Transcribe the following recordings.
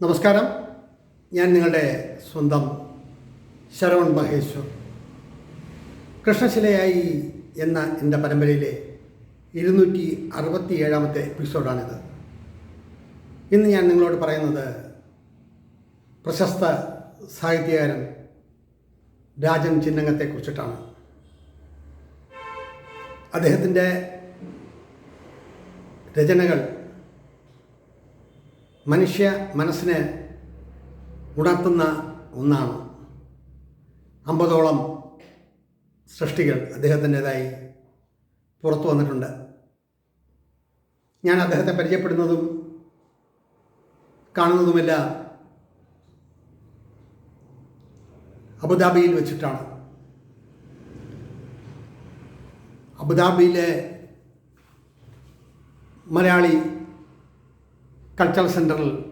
നമസ്കാരം. ഞാൻ നിങ്ങളുടെ സ്വന്തം ശരവൺ മഹേശ്വർ. കൃഷ്ണശിലയായി എന്ന എന്റെ പരമ്പരയിലെ ഇരുന്നൂറ്റി അറുപത്തി ഏഴാമത്തെ എപ്പിസോഡാണിത്. ഇന്ന് ഞാൻ നിങ്ങളോട് പറയുന്നത് പ്രശസ്ത സാഹിത്യകാരൻ രാജൻ ചിന്നങ്ങത്തെക്കുറിച്ചിട്ടാണ് അദ്ദേഹത്തിന്റെ രചനകൾ മനുഷ്യ മനസ്സിനെ ഉണർത്തുന്ന ഒന്നാണ്. അമ്പതോളം സൃഷ്ടികൾ അദ്ദേഹത്തിന്റെതായി പുറത്തു വന്നിട്ടുണ്ട്. ഞാൻ അദ്ദേഹത്തെ പരിചയപ്പെടുന്നതും കാണുന്നതുമില്ല അബുദാബിയിൽ വെച്ചിട്ടാണ്. അബുദാബിയിലെ മലയാളി കൾച്ചറൽ സെന്ററിൽ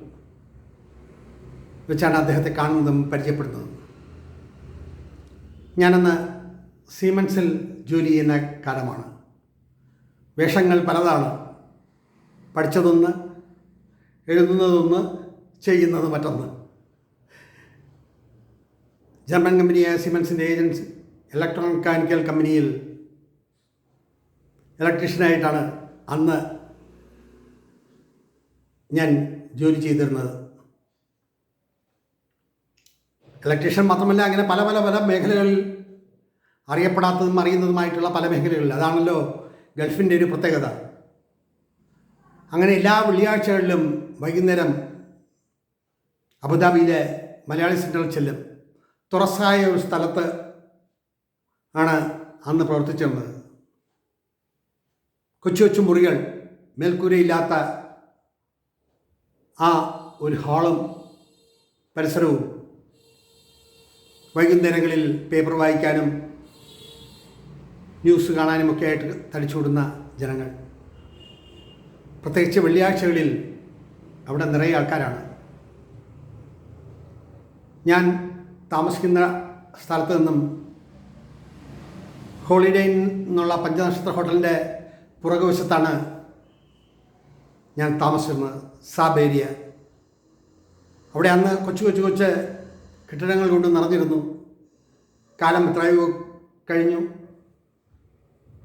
വെച്ചാണ് അദ്ദേഹത്തെ കാണുന്നതും പരിചയപ്പെടുന്നതും. ഞാനന്ന് സീമൻസിൽ ജോലി ചെയ്യുന്ന കാലമാണ്. വേഷങ്ങൾ പലതാണ്. പഠിച്ചതൊന്ന് എഴുതുന്നതൊന്ന് ചെയ്യുന്നത് മറ്റൊന്ന്. ജർമ്മൻ കമ്പനിയായ സിമൻസിന്റെ ഏജൻസി ഇലക്ട്രോ മെക്കാനിക്കൽ കമ്പനിയിൽ ഇലക്ട്രീഷ്യനായിട്ടാണ് അന്ന് ഞാൻ ജോലി ചെയ്തിരുന്നത്. ഇലക്ട്രീഷ്യൻ മാത്രമല്ല അങ്ങനെ പല പല പല മേഖലകളിൽ അറിയപ്പെടാത്തതും അറിയുന്നതുമായിട്ടുള്ള പല മേഖലകളിൽ. അതാണല്ലോ ഗൾഫിന്റെ ഒരു പ്രത്യേകത. അങ്ങനെ എല്ലാ വെള്ളിയാഴ്ചകളിലും വൈകുന്നേരം അബുദാബിയിലെ മലയാളി സെന്ററിൽ ചെല്ലും. തുറസായ ഒരു സ്ഥലത്ത് ആണ് അന്ന് പ്രവർത്തിച്ചിരുന്നത്. കൊച്ചു കൊച്ചു മുറികൾ മേൽക്കൂരയില്ലാത്ത ആ ഒരു ഹാളും പരിസരവും വൈകുന്നേരങ്ങളിൽ പേപ്പർ വായിക്കാനും ന്യൂസ് കാണാനുമൊക്കെ ആയിട്ട് തടിച്ചുവിടുന്ന ജനങ്ങൾ. പ്രത്യേകിച്ച് വെള്ളിയാഴ്ചകളിൽ അവിടെ നിറയെ ആൾക്കാരാണ്. ഞാൻ താമസിക്കുന്ന സ്ഥലത്ത് നിന്നും ഹോളിഡേ എന്നുള്ള പഞ്ചനക്ഷത്ര ഹോട്ടലിന്റെ പുറകുവശത്താണ് ഞാൻ താമസിച്ചിരുന്നത്. സാബ് ഏരിയ അവിടെ അന്ന് കൊച്ചു കൊച്ചു കൊച്ച് കെട്ടിടങ്ങൾ കൊണ്ട് നിറഞ്ഞിരുന്നു കാലം എത്രയോ കഴിഞ്ഞു.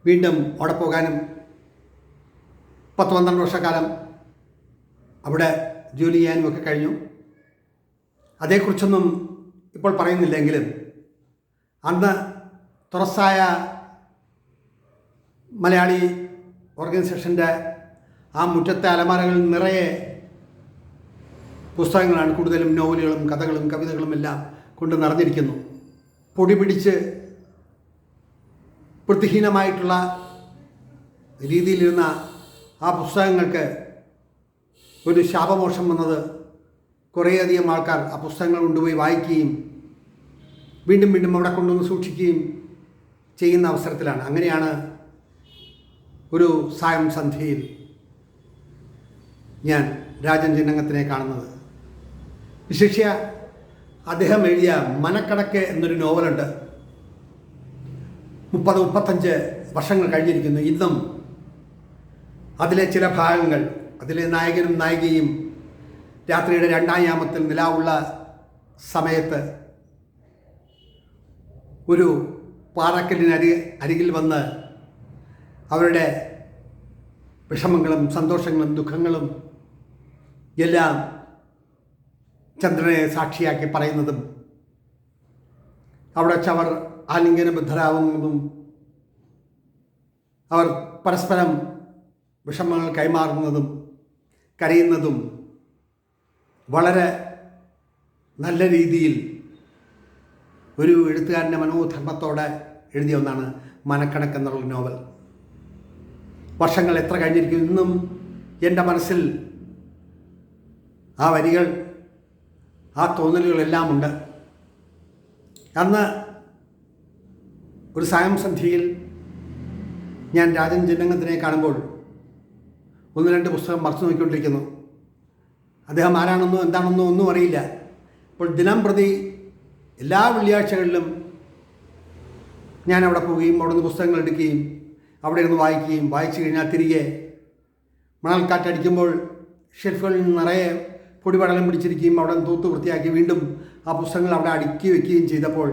വീണ്ടും അവിടെ പോകാനും പത്ത് പന്ത്രണ്ട് വർഷക്കാലം അവിടെ ജോലി ചെയ്യാനും ഒക്കെ കഴിഞ്ഞു. അതേക്കുറിച്ചൊന്നും ഇപ്പോൾ പറയുന്നില്ലെങ്കിലും അന്ന് തുറസായ മലയാളി ഓർഗനൈസേഷന്റെ ആ മുറ്റത്തെ അലമാരകൾ നിറയെ പുസ്തകങ്ങളാണ് കൂടുതലും നോവലുകളും കഥകളും കവിതകളും എല്ലാം കൊണ്ട് നിറഞ്ഞിരിക്കുന്നു. പൊടി പിടിച്ച് വൃത്തിഹീനമായിട്ടുള്ള രീതിയിലിരുന്ന ആ പുസ്തകങ്ങൾക്ക് ഒരു ശാപമോഷം വന്നത് കുറേയധികം ആൾക്കാർ ആ പുസ്തകങ്ങൾ കൊണ്ടുപോയി വായിക്കുകയും വീണ്ടും വീണ്ടും അവിടെ കൊണ്ടുവന്ന് സൂക്ഷിക്കുകയും ചെയ്യുന്ന അവസരത്തിലാണ്. അങ്ങനെയാണ് ഒരു സായം സന്ധ്യയിൽ ഞാൻ രാജൻ ചിന്നങ്ങത്തിനെ കാണുന്നത്. വിശിഷ്യ അദ്ദേഹം എഴുതിയ മനക്കടക്ക് എന്നൊരു നോവലുണ്ട്. മുപ്പത് മുപ്പത്തഞ്ച് വർഷങ്ങൾ കഴിഞ്ഞിരിക്കുന്നു. ഇന്നും അതിലെ ചില ഭാഗങ്ങൾ അതിലെ നായകനും നായികയും രാത്രിയുടെ രണ്ടാം യാമത്തിൽ നിലാവുള്ള സമയത്ത് ഒരു പാറക്കല്ലിനരി അരികിൽ വന്ന് അവരുടെ വിഷമങ്ങളും സന്തോഷങ്ങളും ദുഃഖങ്ങളും എല്ലാം ചന്ദ്രനെ സാക്ഷിയാക്കി പറയുന്നതും അവിടെ വെച്ച് അവർ ആലിംഗനബദ്ധരാകുന്നതും അവർ പരസ്പരം വിഷമങ്ങൾ കൈമാറുന്നതും കരയുന്നതും വളരെ നല്ല രീതിയിൽ ഒരു എഴുത്തുകാരന്റെ മനോധർമ്മത്തോടെ എഴുതിയ ഒന്നാണ് മനക്കണക്ക് എന്നുള്ള നോവൽ. വർഷങ്ങൾ എത്ര കഴിഞ്ഞിരിക്കും ഇന്നും എന്റെ മനസ്സിൽ ആ വരികൾ ആ തോന്നലുകളെല്ലാം ഉണ്ട് അന്ന് ഒരു സായം സന്ധ്യയിൽ ഞാൻ രാജൻ ജനങ്ങത്തിനെ കാണുമ്പോൾ ഒന്ന് രണ്ട് പുസ്തകം മറച്ചു നോക്കിക്കൊണ്ടിരിക്കുന്നു. അദ്ദേഹം ആരാണെന്നോ എന്താണെന്നോ ഒന്നും അറിയില്ല. അപ്പോൾ ദിനം പ്രതി എല്ലാ വെള്ളിയാഴ്ചകളിലും ഞാൻ അവിടെ പോവുകയും അവിടെ നിന്ന് പുസ്തകങ്ങൾ എടുക്കുകയും അവിടെ ഇരുന്ന് വായിക്കുകയും വായിച്ചു കഴിഞ്ഞാൽ തിരികെ മണൽക്കാറ്റടിക്കുമ്പോൾ ഷെൽഫുകളിൽ നിറയെ പൊടിപടലം പിടിച്ചിരിക്കുകയും അവിടെ തൂത്ത് വൃത്തിയാക്കി വീണ്ടും ആ പുസ്തകങ്ങൾ അവിടെ അടുക്കി വെക്കുകയും ചെയ്തപ്പോൾ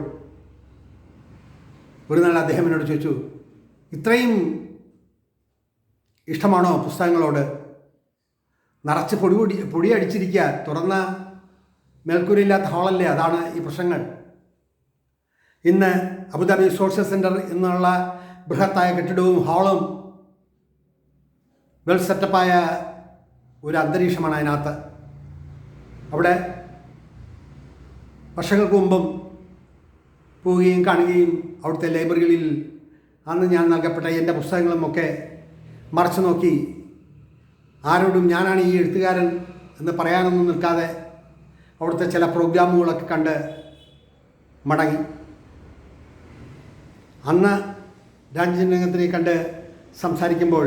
ഒരു നാൾ അദ്ദേഹം എന്നോട് ചോദിച്ചു ഇത്രയും ഇഷ്ടമാണോ പുസ്തകങ്ങളോട്? നിറച്ച് പൊടി പൊടി പൊടി അടിച്ചിരിക്കുക തുറന്ന മേൽക്കൂരയില്ലാത്ത ഹാളല്ലേ അതാണ് ഈ പ്രശ്നങ്ങൾ? ഇന്ന് അബുദാബി സോഷ്യൽ സെന്റർ എന്നുള്ള ബൃഹത്തായ കെട്ടിടവും ഹാളും വെൽ സെറ്റപ്പായ ഒരു അന്തരീക്ഷമാണ് അതിനകത്ത്. അവിടെ വർഷങ്ങൾക്ക് മുമ്പും പോവുകയും കാണുകയും അവിടുത്തെ ലൈബ്രറികളിൽ അന്ന് ഞാൻ നൽകപ്പെട്ട എന്റെ പുസ്തകങ്ങളും ഒക്കെ മറച്ചു നോക്കി. ആരോടും ഞാനാണ് ഈ എഴുത്തുകാരൻ എന്ന് പറയാനൊന്നും നിൽക്കാതെ അവിടുത്തെ ചില പ്രോഗ്രാമുകളൊക്കെ കണ്ട് മടങ്ങി. അന്ന് രാജ്യരംഗത്തിനെ കണ്ട് സംസാരിക്കുമ്പോൾ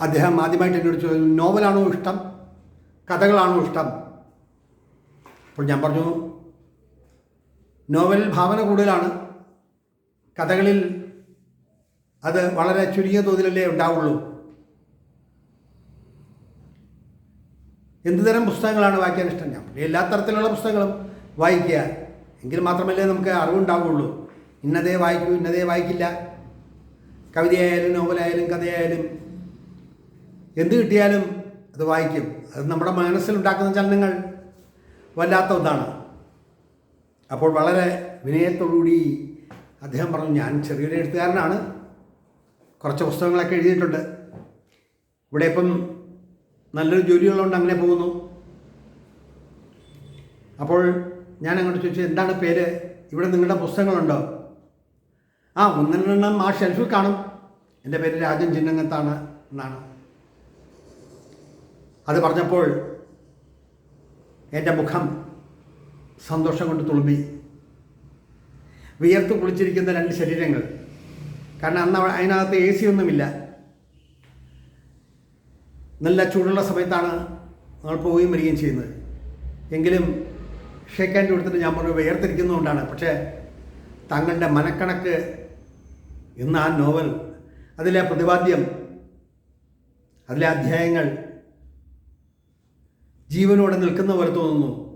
അദ്ദേഹം ആദ്യമായിട്ട് എന്നോട് ചോദിച്ചു നോവലാണോ ഇഷ്ടം? കഥകളാണോ ഇഷ്ടം? അപ്പോൾ ഞാൻ പറഞ്ഞു നോവലിൽ ഭാവന കൂടുതലാണ്. കഥകളിൽ അത് വളരെ ചുരുങ്ങിയ തോതിലല്ലേ ഉണ്ടാവുള്ളൂ. എന്തുതരം പുസ്തകങ്ങളാണ് വായിക്കാൻ ഇഷ്ടം? ഞാൻ എല്ലാ തരത്തിലുള്ള പുസ്തകങ്ങളും വായിക്കുക. എങ്കിൽ മാത്രമല്ലേ നമുക്ക് അറിവുണ്ടാവുള്ളൂ ഇന്നതേ വായിക്കൂ ഇന്നതേ വായിക്കില്ല. കവിതയായാലും നോവലായാലും കഥയായാലും എന്ത് കിട്ടിയാലും അത് വായിക്കും. അത് നമ്മുടെ മനസ്സിലുണ്ടാക്കുന്ന ചലനങ്ങൾ വല്ലാത്ത ഒന്നാണ്. അപ്പോൾ വളരെ വിനയത്തോടുകൂടി അദ്ദേഹം പറഞ്ഞു ഞാൻ ചെറിയൊരു എഴുത്തുകാരനാണ്. കുറച്ച് പുസ്തകങ്ങളൊക്കെ എഴുതിയിട്ടുണ്ട്. ഇവിടെ ഇപ്പം നല്ലൊരു ജോലിയുള്ളതുകൊണ്ട് അങ്ങനെ പോകുന്നു. അപ്പോൾ ഞാൻ അങ്ങോട്ട് ചോദിച്ചു എന്താണ് പേര്? ഇവിടെ നിങ്ങളുടെ പുസ്തകങ്ങളുണ്ടോ? ആ ഒന്നെണ്ണം ആ ഷെൽഫിൽ കാണും. എന്റെ പേര് രാജൻ ചിന്നങ്ങത്താണ് എന്നാണ് അത് പറഞ്ഞപ്പോൾ എന്റെ മുഖം സന്തോഷം കൊണ്ട് തുളുമ്പി. വിയർത്ത് കുളിച്ചിരിക്കുന്ന രണ്ട് ശരീരങ്ങൾ. കാരണം അന്ന് അതിനകത്ത് എ സി ഒന്നുമില്ല. നല്ല ചൂടുള്ള സമയത്താണ് നമ്മൾ പോവുകയും വരികയും ചെയ്യുന്നത്. എങ്കിലും ഷേക്ക് ഹാൻഡ് കൊടുത്തിട്ട് ഞാൻ പറഞ്ഞു വിയർത്തിരിക്കുന്നതുകൊണ്ടാണ്. പക്ഷേ തങ്ങളുടെ മനക്കണക്ക് എന്ന ആ നോവൽ അതിലെ പ്രതിപാദ്യം അതിലെ അധ്യായങ്ങൾ ജീവനോടെ നിൽക്കുന്ന പോലെ തോന്നുന്നു.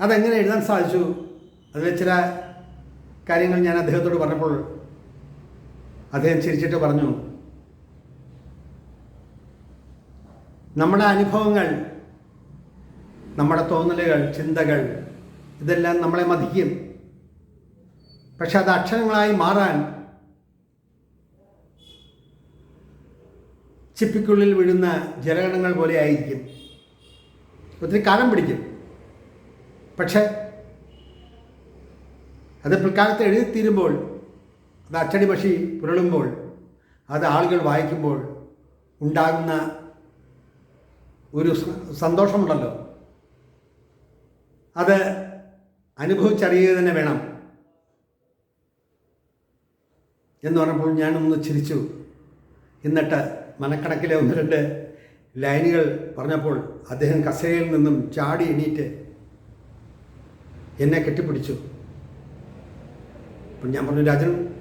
അതെങ്ങനെ എഴുതാൻ സാധിച്ചു? അതിലെ ചില കാര്യങ്ങൾ ഞാൻ അദ്ദേഹത്തോട് പറഞ്ഞപ്പോൾ അദ്ദേഹം ചിരിച്ചിട്ട് പറഞ്ഞു നമ്മുടെ അനുഭവങ്ങൾ നമ്മുടെ തോന്നലുകൾ ചിന്തകൾ ഇതെല്ലാം നമ്മളെ മതിക്കും. പക്ഷെ അത് അക്ഷരങ്ങളായി മാറാൻ ചിപ്പിക്കുള്ളിൽ വീഴുന്ന ജലഗണങ്ങൾ പോലെ ആയിരിക്കും. ഒത്തിരി കാലം പിടിക്കും. പക്ഷേ അത് പിൽക്കാലത്ത് എഴുതിത്തീരുമ്പോൾ അത് അച്ചടി പക്ഷി പുരളുമ്പോൾ അത് ആളുകൾ വായിക്കുമ്പോൾ ഉണ്ടാകുന്ന ഒരു സന്തോഷമുണ്ടല്ലോ. അത് അനുഭവിച്ചറിയുക തന്നെ വേണം. എന്ന് പറഞ്ഞപ്പോൾ ഞാനൊന്ന് ചിരിച്ചു. എന്നിട്ട് മനക്കണക്കിലെ ഒന്ന് രണ്ട് ലൈനുകൾ പറഞ്ഞപ്പോൾ അദ്ദേഹം കസേരയിൽ നിന്നും ചാടി എണീറ്റ് എന്നെ കെട്ടിപ്പിടിച്ചു. അപ്പം ഞാൻ പറഞ്ഞു രാജൻ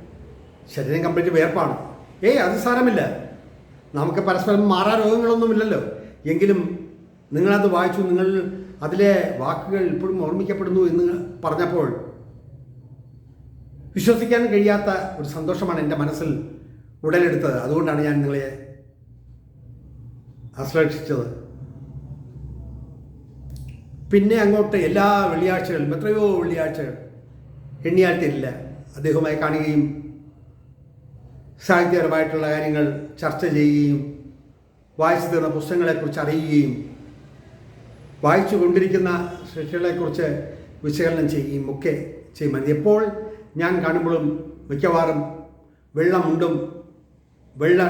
ശരീരം കംപ്ലീറ്റ് വേർപ്പാണ്. ഏയ് അത് സാരമില്ല. നമുക്ക് പരസ്പരം മാറാ രോഗങ്ങളൊന്നുമില്ലല്ലോ. എങ്കിലും നിങ്ങളത് വായിച്ചു നിങ്ങൾ അതിലെ വാക്കുകൾ ഇപ്പോഴും ഓർമ്മിക്കപ്പെടുന്നു എന്ന് പറഞ്ഞപ്പോൾ വിശ്വസിക്കാൻ കഴിയാത്ത ഒരു സന്തോഷമാണ് എന്റെ മനസ്സിൽ ഉടലെടുത്തത്. അതുകൊണ്ടാണ് ഞാൻ നിങ്ങളെ ആശ്ലേഷിച്ചത് പിന്നെ അങ്ങോട്ട് എല്ലാ വെള്ളിയാഴ്ചകളിലും എത്രയോ വെള്ളിയാഴ്ചകൾ എണ്ണിയാൽ തരില്ല. അദ്ദേഹവുമായി കാണുകയും സാഹിത്യപരമായിട്ടുള്ള കാര്യങ്ങൾ ചർച്ച ചെയ്യുകയും വായിച്ചു തീർന്ന പുസ്തകങ്ങളെക്കുറിച്ച് അറിയുകയും വായിച്ചു കൊണ്ടിരിക്കുന്ന സൃഷ്ടികളെക്കുറിച്ച് വിശകലനം ചെയ്യുകയും ഒക്കെ ചെയ്യും എപ്പോൾ ഞാൻ കാണുമ്പോഴും മിക്കവാറും വെള്ളമുണ്ടും വെള്ള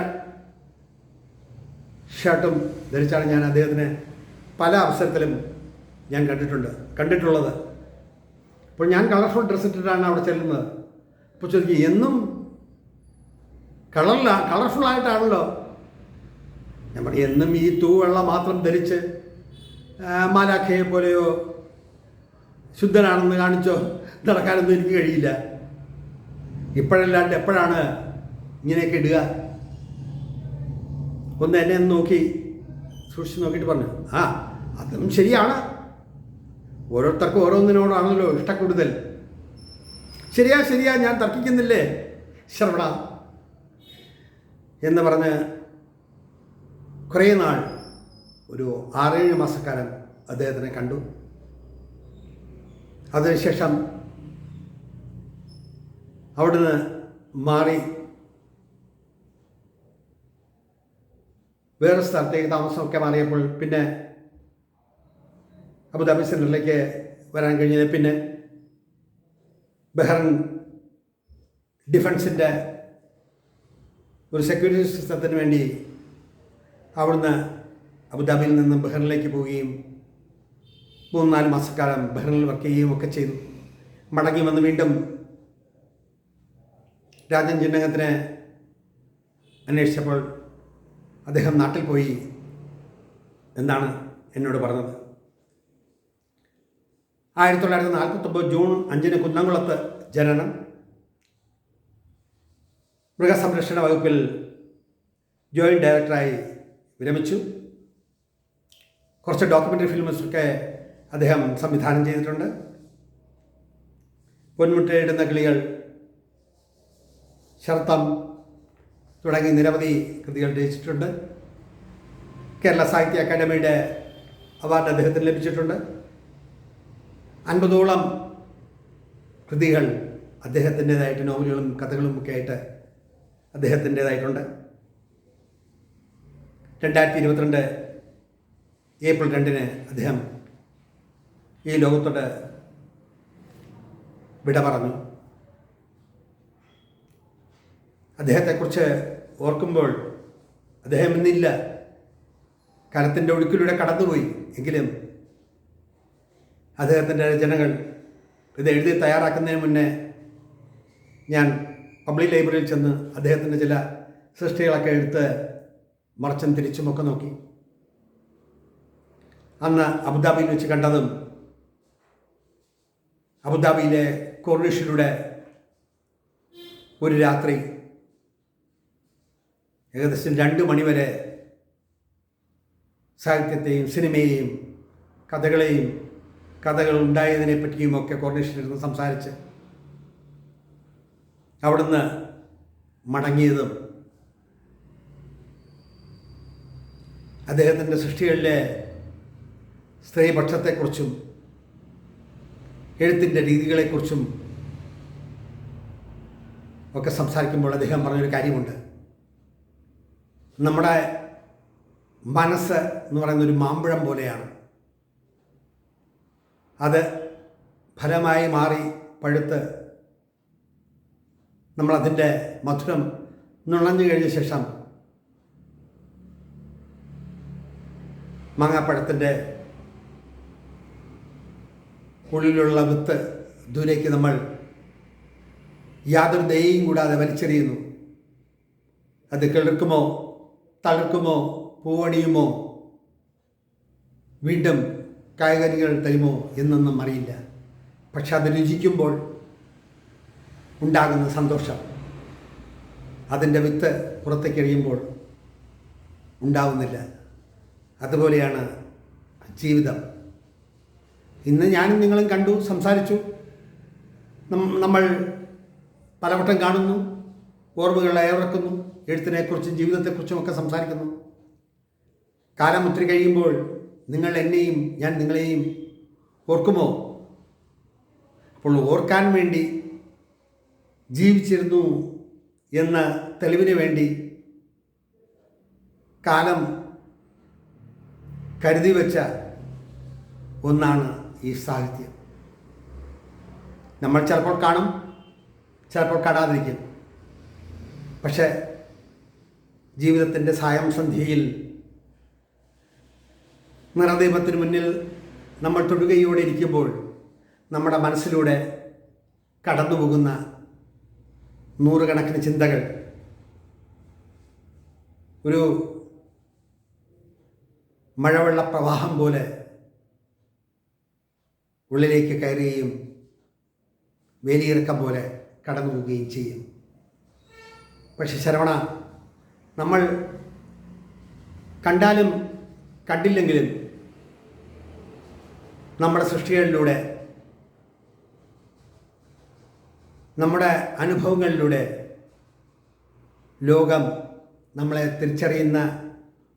ഷർട്ടും ധരിച്ചാണ് ഞാൻ അദ്ദേഹത്തിന് പല അവസരത്തിലും ഞാൻ കണ്ടിട്ടുണ്ട് കണ്ടിട്ടുള്ളത്. അപ്പോൾ ഞാൻ കളർഫുൾ ഡ്രസ്സ് ഇട്ടിട്ടാണ് അവിടെ ചെല്ലുന്നത്. അപ്പോൾ ചോദിക്കും എന്നും കളറില കളർഫുള്ളായിട്ടാണല്ലോ ഞാൻ പറയും എന്നും ഈ തൂവെള്ള മാത്രം ധരിച്ച് മാലാഖയെ പോലെയോ ശുദ്ധനാണെന്ന് കാണിച്ചോ? നടക്കാനൊന്നും എനിക്ക് കഴിയില്ല. ഇപ്പോഴല്ലാണ്ട് എപ്പോഴാണ് ഇങ്ങനെയൊക്കെ ഇടുക? ഒന്ന് എന്നെ ഒന്ന് നോക്കി സൂക്ഷിച്ച് നോക്കിയിട്ട് പറഞ്ഞു ആ അതും ശരിയാണ്. ഓരോരുത്തർക്കും ഓരോന്നിനോടാണല്ലോ ഇഷ്ടക്കൂടുതൽ ശരിയാ ശരിയാ ഞാൻ തർക്കിക്കുന്നില്ലേ? ശ്രവണ എന്ന് പറഞ്ഞ് കുറേ നാൾ ഒരു ആറേഴ് മാസക്കാലം അദ്ദേഹത്തിനെ കണ്ടു. അതിനുശേഷം അവിടുന്ന് മാറി വേറെ സ്ഥലത്തേക്ക് താമസമൊക്കെ മാറിയപ്പോൾ പിന്നെ അബുദാബി സെന്ററിലേക്ക് വരാൻ കഴിഞ്ഞത് പിന്നെ ബഹ്റൻ ഡിഫൻസിന്റെ ഒരു സെക്യൂരിറ്റി സിസ്റ്റത്തിന് വേണ്ടി അവിടുന്ന് അബുദാബിയിൽ നിന്ന് ബെഹ്റിനിലേക്ക് പോവുകയും മൂന്ന് നാല് മാസക്കാലം ബെഹ്റിനിൽ വർക്ക് ചെയ്യുകയും ഒക്കെ ചെയ്തു. മടങ്ങി വന്ന് വീണ്ടും രാജൻ ചിന്നകത്തിനെ അന്വേഷിച്ചപ്പോൾ അദ്ദേഹം നാട്ടിൽ പോയി എന്താണ് എന്നോട് പറഞ്ഞത്. ആയിരത്തി തൊള്ളായിരത്തി നാൽപ്പത്തൊമ്പത് ജൂൺ അഞ്ചിന് കുന്നംകുളത്ത് ജനനം. മൃഗസംരക്ഷണ വകുപ്പിൽ ജോയിന്റ് ഡയറക്ടറായി വിരമിച്ചു. കുറച്ച് ഡോക്യുമെന്ററി ഫിലിംസൊക്കെ അദ്ദേഹം സംവിധാനം ചെയ്തിട്ടുണ്ട്. പൊന്മുട്ടയിടുന്ന കിളികൾ ശർത്തം തുടങ്ങി നിരവധി കൃതികൾ രചിച്ചിട്ടുണ്ട്. കേരള സാഹിത്യ അക്കാദമിയുടെ അവാർഡ് അദ്ദേഹത്തിന് ലഭിച്ചിട്ടുണ്ട്. അൻപതോളം കൃതികൾ അദ്ദേഹത്തിന്റേതായിട്ട് നോവലുകളും കഥകളും ഒക്കെ ആയിട്ട് അദ്ദേഹത്തിന്റേതായിട്ടുണ്ട്. രണ്ടായിരത്തി ഇരുപത്തിരണ്ട് ഏപ്രിൽ രണ്ടിന് അദ്ദേഹം ഈ ലോകത്തോട് വിട പറഞ്ഞു. അദ്ദേഹത്തെക്കുറിച്ച് ഓർക്കുമ്പോൾ അദ്ദേഹം ഇന്നില്ല. കലത്തിന്റെ ഒഴുക്കിലൂടെ കടന്നുപോയി. എങ്കിലും അദ്ദേഹത്തിന്റെ രചനകൾ ഇത് എഴുതി തയ്യാറാക്കുന്നതിന് മുന്നേ ഞാൻ പബ്ലിക് ലൈബ്രറിയിൽ ചെന്ന് അദ്ദേഹത്തിന്റെ ചില സൃഷ്ടികളൊക്കെ എടുത്ത് മറച്ചും തിരിച്ചുമൊക്കെ നോക്കി. അന്ന് അബുദാബിയിൽ വെച്ച് കണ്ടതും അബുദാബിയിലെ കോർണിഷിലൂടെ ഒരു രാത്രി ഏകദേശം രണ്ട് മണിവരെ സാഹിത്യത്തെയും സിനിമയെയും കഥകളെയും കഥകൾ ഉണ്ടായതിനെ പറ്റിയും ഒക്കെ കോർണിഷിലിരുന്ന് സംസാരിച്ച് അവിടുന്ന് മടങ്ങിയതും അദ്ദേഹത്തിന്റെ സൃഷ്ടികളിലെ സ്ത്രീപക്ഷത്തെക്കുറിച്ചും എഴുത്തിന്റെ രീതികളെക്കുറിച്ചും ഒക്കെ സംസാരിക്കുമ്പോൾ അദ്ദേഹം പറഞ്ഞൊരു കാര്യമുണ്ട്. നമ്മുടെ മനസ്സ് എന്ന് പറയുന്ന ഒരു മാമ്പഴം പോലെയാണ്. അത് ഫലമായി മാറി പഴുത്ത് നമ്മളതിന്റെ മധുരം നുണഞ്ഞു കഴിഞ്ഞ ശേഷം മാങ്ങാപ്പഴത്തിന്റെ ഉള്ളിലുള്ള വിത്ത് ദൂരേക്ക് നമ്മൾ യാതൊരു ദയയും കൂടാതെ വലിച്ചെറിയുന്നു. അത് കിളിർക്കുമോ? തളിർക്കുമോ പൂവണിയുമോ? വീണ്ടും കായകനികൾ തരുമോ എന്നൊന്നും അറിയില്ല. പക്ഷെ അത് രുചിക്കുമ്പോൾ ഉണ്ടാകുന്ന സന്തോഷം. അതിന്റെ വിത്ത് പുറത്തേക്ക് എറിയുമ്പോൾ ഉണ്ടാവുന്നില്ല. അതുപോലെയാണ് ജീവിതം. ഇന്ന് ഞാനും നിങ്ങളും കണ്ടു സംസാരിച്ചു. നമ്മൾ പലവട്ടം കാണുന്നു ഓർമ്മകൾ അയവിറക്കുന്നു എഴുത്തിനെക്കുറിച്ചും ജീവിതത്തെക്കുറിച്ചും ഒക്കെ സംസാരിക്കുന്നു. കാലം ഒത്തിരി കഴിയുമ്പോൾ നിങ്ങൾ എന്നെയും ഞാൻ നിങ്ങളെയും ഓർക്കുമോ? അപ്പോൾ ഓർക്കാൻ വേണ്ടി ജീവിച്ചിരുന്നു എന്ന തെളിവിന് വേണ്ടി കാലം കരുതി വച്ച ഒന്നാണ് ഈ സാഹിത്യം. നമ്മൾ ചിലപ്പോൾ കാണും ചിലപ്പോൾ കാണാതിരിക്കും. പക്ഷേ ജീവിതത്തിന്റെ സായം സന്ധ്യയിൽ നിറദീപത്തിന് മുന്നിൽ നമ്മൾ തൊടുകയോടെ ഇരിക്കുമ്പോൾ നമ്മുടെ മനസ്സിലൂടെ കടന്നു പോകുന്ന നൂറുകണക്കിന് ചിന്തകൾ. ഒരു മഴവെള്ള പ്രവാഹം പോലെ ഉള്ളിലേക്ക് കയറുകയും വേലിയിറക്കം പോലെ കടന്നു പോവുകയും ചെയ്യും. പക്ഷെ ശരവണ നമ്മൾ കണ്ടാലും കണ്ടില്ലെങ്കിലും നമ്മുടെ സൃഷ്ടികളിലൂടെ നമ്മുടെ അനുഭവങ്ങളിലൂടെ ലോകം നമ്മളെ തിരിച്ചറിയുന്ന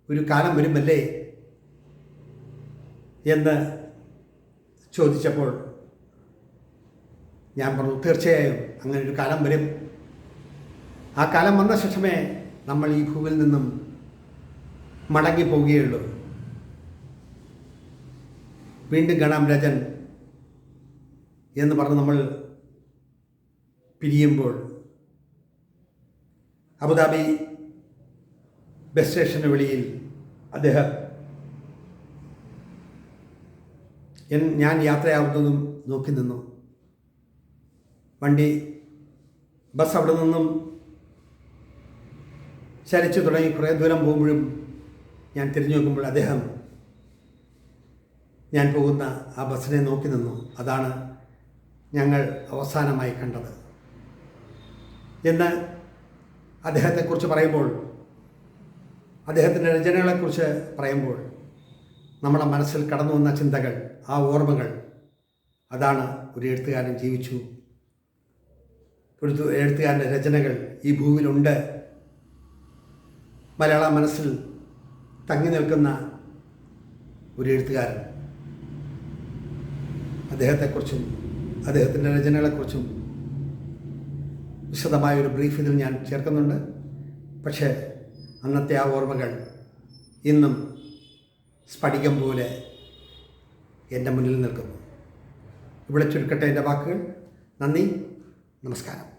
ഒരു കാലം വരുമല്ലേ എന്ന് ചോദിച്ചപ്പോൾ ഞാൻ പറഞ്ഞു തീർച്ചയായും അങ്ങനെ ഒരു കാലം വരും. ആ കാലം വന്ന ശേഷമേ നമ്മൾ ഈ ഭൂവിൽ നിന്നും മടങ്ങി പോവുകയുള്ളൂ വീണ്ടും കാണാം രജൻ എന്ന് പറഞ്ഞ് നമ്മൾ പിരിയുമ്പോൾ അബുദാബി ബസ് സ്റ്റേഷന് വെളിയിൽ അദ്ദേഹം എൻ- ഞാൻ യാത്രയാവുന്നതും നോക്കി നിന്നു. വണ്ടി ബസ് അവിടെ നിന്നും ചലിച്ചു തുടങ്ങി കുറേ ദൂരം പോകുമ്പോഴും ഞാൻ തിരിഞ്ഞു നോക്കുമ്പോൾ അദ്ദേഹം ഞാൻ പോകുന്ന ആ ബസ്സിനെ നോക്കി നിന്നു. അതാണ് ഞങ്ങൾ അവസാനമായി കണ്ടത്. എന്ന് അദ്ദേഹത്തെക്കുറിച്ച് പറയുമ്പോൾ അദ്ദേഹത്തിന്റെ രചനകളെക്കുറിച്ച് പറയുമ്പോൾ നമ്മുടെ മനസ്സിൽ കടന്നു വന്ന ചിന്തകൾ ആ ഓർമ്മകൾ അതാണ് ഒരു എഴുത്തുകാരൻ ജീവിച്ചു. ഒരു എഴുത്തുകാരന്റെ രചനകൾ ഈ ഭൂമിയിലുണ്ട്. മലയാള മനസ്സിൽ തങ്ങി നിൽക്കുന്ന ഒരു എഴുത്തുകാരൻ. അദ്ദേഹത്തെക്കുറിച്ചും അദ്ദേഹത്തിന്റെ രചനകളെക്കുറിച്ചും വിശദമായ ഒരു ബ്രീഫ് ഇതിൽ ഞാൻ ചേർക്കുന്നുണ്ട്. പക്ഷേ അന്നത്തെ ആ ഓർമ്മകൾ ഇന്നും സ്ഫടികം പോലെ എന്റെ മുന്നിൽ നിൽക്കുന്നു. ഇവിടെ ചുരുക്കട്ടെ എന്റെ വാക്കുകൾ. നന്ദി. നമസ്കാരം.